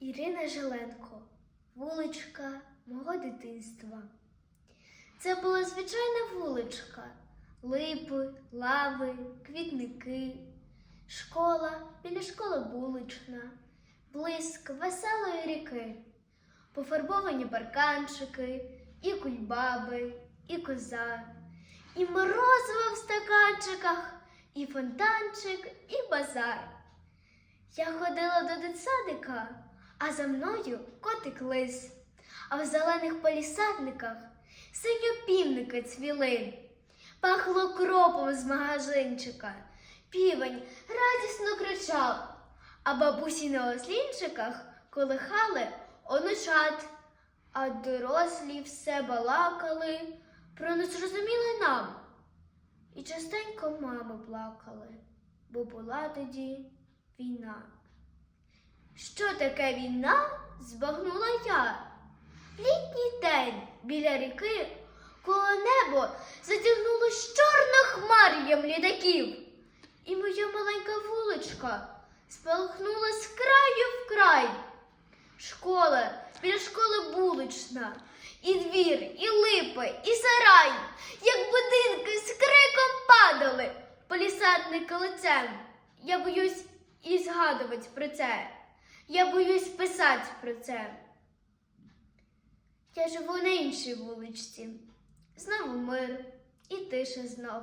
Ірина Жиленко, вуличка мого дитинства. Це була звичайна вуличка, липи, лави, квітники, школа, біля школи вулична, блиск веселої ріки, пофарбовані парканчики, і кульбаби, і коза, і морозиво в стаканчиках, і фонтанчик, і базар. Я ходила до дитсадика, а за мною котик лис, а в зелених палісадниках синьопівники цвіли. Пахло кропом з магазинчика, півень радісно кричав, а бабусі на ослінчиках колихали онучат, а дорослі все балакали про незрозуміле нам. І частенько мами плакали, бо була тоді війна. Що таке війна? збагнула я. Літній день біля ріки, коло небо затягнулось чорно-хмар'ям лідаків. І моя маленька вуличка спалахнула з краю в край. Школа, біля школи булична, і двір, і липи, і сарай, як будинки з криком падали, полісадники лицем. Я боюсь і згадувати про це. Я боюсь писати про це. Я живу на іншій вуличці. Знову мир і тиша знов.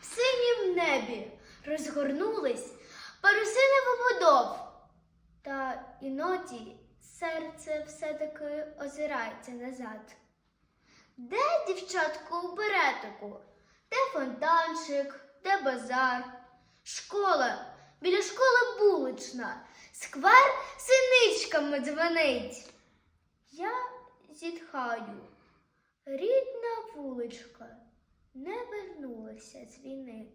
В синім небі розгорнулись парусини побудов. Та іноді серце все-таки озирається назад. Де дівчатко у беретику? Де фонтанчик, де базар? Школа, біля школи булична, сквер синичками дзвонить. Я зітхаю. Рідна вуличка не вернулася з війни.